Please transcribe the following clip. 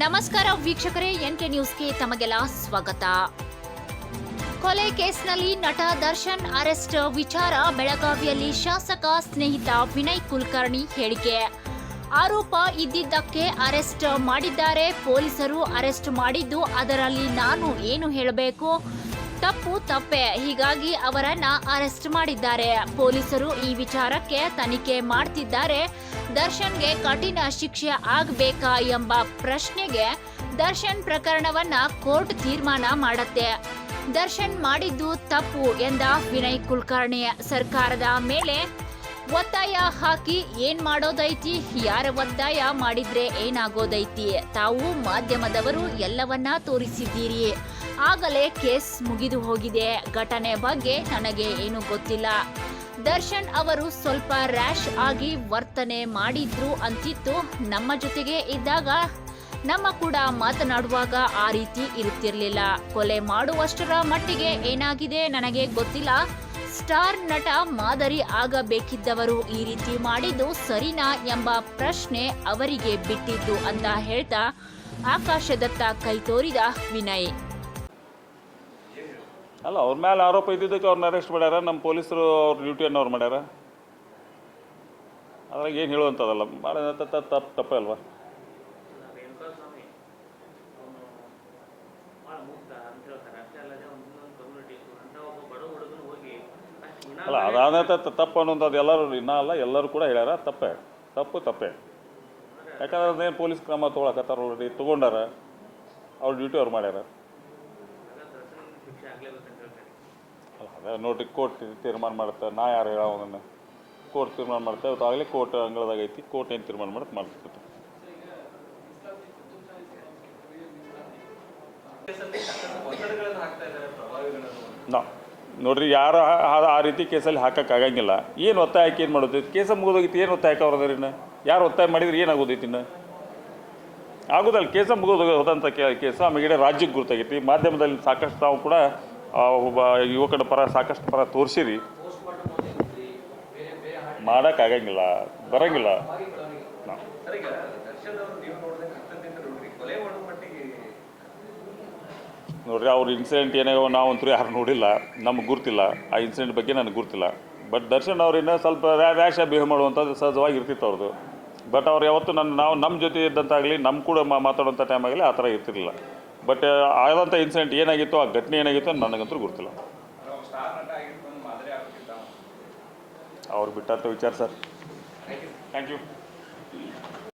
ನಮಸ್ಕಾರ ವೀಕ್ಷಕರೇ ಎನ್ಕೆ ನ್ಯೂಸ್ಗೆ ತಮಗೆಲ್ಲ ಸ್ವಾಗತ. ಕೊಲೆ ಕೇಸ್ನಲ್ಲಿ ನಟ ದರ್ಶನ್ ಅರೆಸ್ಟ್ ವಿಚಾರ ಬೆಳಗಾವಿಯಲ್ಲಿ ಶಾಸಕ ಸ್ನೇಹಿತ ವಿನಯ್ ಕುಲಕರ್ಣಿ ಹೇಳಿಕೆ. ಆರೋಪ ಇದ್ದಿದ್ದಕ್ಕೆ ಅರೆಸ್ಟ್ ಮಾಡಿದ್ದಾರೆ, ಪೊಲೀಸರು ಅರೆಸ್ಟ್ ಮಾಡಿದ್ದು ಅದರಲ್ಲಿ ನಾನು ಏನು ಹೇಳಬೇಕು? ತಪ್ಪು ತಪ್ಪೆ. ಹೀಗಾಗಿ ಅವರನ್ನ ಅರೆಸ್ಟ್ ಮಾಡಿದ್ದಾರೆ. ಪೊಲೀಸರು ಈ ವಿಚಾರಕ್ಕೆ ತನಿಖೆ ಮಾಡ್ತಿದ್ದಾರೆ. ದರ್ಶನ್ಗೆ ಕಠಿಣ ಶಿಕ್ಷೆ ಆಗಬೇಕಾ ಎಂಬ ಪ್ರಶ್ನೆಗೆ ದರ್ಶನ್ ಪ್ರಕರಣವನ್ನ ಕೋರ್ಟ್ ತೀರ್ಮಾನ ಮಾಡತ್ತೆ. ದರ್ಶನ್ ಮಾಡಿದ್ದು ತಪ್ಪು ಎಂದ ವಿನಯ್ ಕುಲಕರ್ಣಿ. ಸರ್ಕಾರದ ಮೇಲೆ ಒತ್ತಾಯ ಹಾಕಿ ಏನ್ ಮಾಡೋದೈತಿ? ಯಾರ ಒತ್ತಾಯ ಮಾಡಿದ್ರೆ ಏನಾಗೋದೈತಿ? ತಾವು ಮಾಧ್ಯಮದವರು ಎಲ್ಲವನ್ನ ತೋರಿಸಿದ್ದೀರಿ. ಆಗಲೇ ಕೇಸ್ ಮುಗಿದು ಹೋಗಿದೆ. ಘಟನೆ ಬಗ್ಗೆ ನನಗೆ ಏನು ಗೊತ್ತಿಲ್ಲ. ದರ್ಶನ್ ಅವರು ಸ್ವಲ್ಪ ರ್ಯಾಶ್ ಆಗಿ ವರ್ತನೆ ಮಾಡಿದ್ರು ಅಂತಿತ್ತು. ನಮ್ಮ ಜೊತೆಗೆ ಇದ್ದಾಗ ನಮ್ಮ ಕೂಡ ಮಾತನಾಡುವಾಗ ಆ ರೀತಿ ಇರುತ್ತಿರಲಿಲ್ಲ. ಕೊಲೆ ಮಾಡುವಷ್ಟರ ಮಟ್ಟಿಗೆ ಏನಾಗಿದೆ ನನಗೆ ಗೊತ್ತಿಲ್ಲ. ಸ್ಟಾರ್ ನಟ ಮಾದರಿ ಆಗಬೇಕಿದ್ದವರು ಈ ರೀತಿ ಮಾಡಿದ್ದು ಸರಿನಾ ಎಂಬ ಪ್ರಶ್ನೆ ಅವರಿಗೆ ಬಿಟ್ಟಿದ್ದು ಅಂತ ಹೇಳ್ತಾ ಆಕಾಶದತ್ತ ಕೈ ತೋರಿದ ವಿನಯ್. ಅಲ್ಲ ಅವ್ರ ಮೇಲೆ ಆರೋಪ ಇದ್ದಿದ್ದಕ್ಕೆ ಅವ್ರನ್ನ ಅರೆಸ್ಟ್ ಮಾಡ್ಯಾರ ನಮ್ಮ ಪೊಲೀಸರು ಅವ್ರ ಡ್ಯೂಟಿಯನ್ನು ಅವ್ರು ಮಾಡ್ಯಾರ? ಅದ್ರಾಗ ಏನು ಹೇಳುವಂಥದ್ದಲ್ಲ ಮಾಡೋದಂತ ತಪ್ಪು ತಪ್ಪೇ ಅಲ್ವಾ? ಅಲ್ಲ, ಅದಾದ ತಪ್ಪು ಅದು ಎಲ್ಲರೂ ಇನ್ನೂ ಅಲ್ಲ, ಎಲ್ಲರೂ ಕೂಡ ಹೇಳ್ಯಾರ, ತಪ್ಪೇ, ತಪ್ಪು, ತಪ್ಪೇ. ಯಾಕಂದ್ರೆ ಅದೇನು ಪೊಲೀಸ್ ಕ್ರಮ ತೊಗೊಳಕತ್ತಾರ ಆಲ್ರೆಡಿ ತೊಗೊಂಡಾರ, ಅವ್ರ ಡ್ಯೂಟಿ ಅವ್ರು ಮಾಡ್ಯಾರ. ಅಲ್ಲ, ಅದೇ ನೋಡ್ರಿ ಕೋರ್ಟ್ ತೀರ್ಮಾನ ಮಾಡುತ್ತೆ, ನಾ ಯಾರು ಹೇಳೋದನ್ನು ಕೋರ್ಟ್ ತೀರ್ಮಾನ ಮಾಡುತ್ತೆ ಇವತ್ತು ಆಗಲೇ ಕೋರ್ಟ್ ಐತಿ ಕೋರ್ಟ್ ಏನು ತೀರ್ಮಾನ ಮಾಡುತ್ತೆ ಮಾಡ್ತಿರ್ತೈತೆ ನಾ. ನೋಡ್ರಿ ಯಾರು ಆ- ರೀತಿ ಕೇಸಲ್ಲಿ ಹಾಕಕ್ಕೆ ಆಗಂಗಿಲ್ಲ ಏನು ಒತ್ತಾಯ ಹಾಕಿ ಏನು ಮಾಡೋದು? ಕೇಸ ಮುಗಿದೋಗಿತ್ತು ಏನು ಒತ್ತಾಯ ಹಾಕೋದ್ರ ಇನ್ನು? ಯಾರು ಒತ್ತಾಯ ಮಾಡಿದ್ರೆ ಏನಾಗೋದೈತಿ ಇನ್ನು? ಆಗೋದಲ್ಲ ಕೇಸ ಮುಗಿದೋಗಿ ಹೋದಂಥ ಕೇಸ ಆಮೇಲೆ ರಾಜ್ಯಕ್ಕೆ ಗುರುತಾಗೈತಿ ಮಾಧ್ಯಮದಲ್ಲಿ ಸಾಕಷ್ಟು ತಾವು ಕೂಡ ಒಬ್ಬ ಯುವಕನ ಪರ ಸಾಕಷ್ಟು ಪರ ತೋರಿಸಿರಿ. ಮಾಡೋಕ್ಕಾಗಂಗಿಲ್ಲ ಬರಂಗಿಲ್ಲ ನಾ ಸರ್ ಈಗ ದರ್ಶನ್ ಅವರು ನೀವು ನೋಡಿದಂಗೆ ಹತ್ತದಿಂದ ನೋಡ್ರಿ ಕೊಲೆ ಮಾಡೋ ಮಟ್ಟಿಗೆ ನೋಡ್ರಿ, ಅವ್ರ ಇನ್ಸಿಡೆಂಟ್ ಏನೇ ನಾವು ಅಂತೂ ಯಾರು ನೋಡಿಲ್ಲ, ನಮ್ಗೆ ಗುರ್ತಿಲ್ಲ. ಆ ಇನ್ಸಿಡೆಂಟ್ ಬಗ್ಗೆ ನನಗೆ ಗುರ್ತಿಲ್ಲ. ಬಟ್ ದರ್ಶನ್ ಅವ್ರಿನ್ನ ಸ್ವಲ್ಪ ರ್ಯಾ- ರ್ಯಾಶ ಬಿಹೇವ್ ಮಾಡುವಂಥದ್ದು ಸಹಜವಾಗಿ ಇರ್ತಿತ್ತು ಅವ್ರದ್ದು ಬಟ್ ಅವ್ರು ಯಾವತ್ತೂ ನನ್ನ ನಾವು ನಮ್ಮ ಜೊತೆ ಇದ್ದಂತಾಗಲಿ ನಮ್ಮ ಕೂಡ ಮಾ- ಟೈಮ್ ಆಗಲಿ ಆ ಥರ ಇರ್ತಿರಲಿಲ್ಲ. ಬಟ್ ಆದಂಥ ಇನ್ಸಿಡೆಂಟ್ ಏನಾಗಿತ್ತು, ಆ ಘಟನೆ ಏನಾಗಿತ್ತು ನನಗಂತೂ ಗೊತ್ತಿಲ್ಲ ಅವ್ರು ಬಿಟ್ಟಂಥ ವಿಚಾರ ಸರ್. Thank you